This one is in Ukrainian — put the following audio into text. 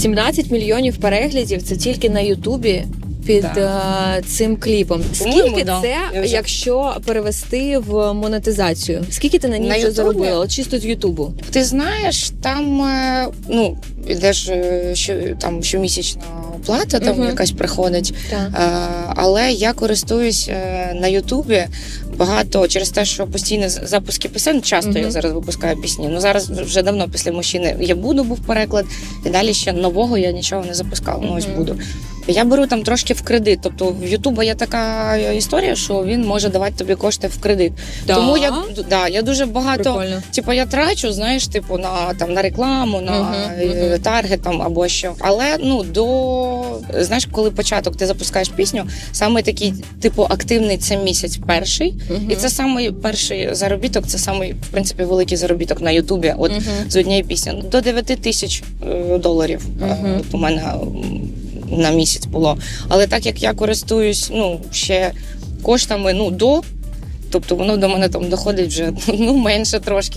17 мільйонів переглядів це тільки на Ютубі. Під е, цим кліпом. По-моєму, Скільки да. це, Я вже- якщо перевести в монетизацію? Скільки ти на ній На вже Ютубі? заробила? От чисто з Ютубу. Ти знаєш, там е, ну ідеш е, що там щомісячна оплата, там Мгм. якась приходить. Так. Е, але я користуюсь е, на Ютубі багато через те, що постійно запуски пісень. Часто я зараз випускаю пісні. Ну зараз вже давно після мужчини я буду був переклад, і далі ще нового я нічого не запускала. Ну ось буду. Я беру там трошки в кредит. Тобто в Ютуба є така історія, що він може давати тобі кошти в кредит. Тому я да, я дуже багато. Типу, я трачу, знаєш, типу, на там на рекламу, на е, мгм. таргет там або що. Але ну до знаєш, коли початок ти запускаєш пісню, саме такий, типу, активний це місяць перший. І це самий перший заробіток, це самий в принципі великий заробіток на Ютубі. От Мгм. з однієї пісні до 9 тисяч е, доларів е, Мгм. от у мене на місяць було. Але так як я користуюсь ну ще коштами ну до. Тобто воно до мене там доходить вже ну менше трошки.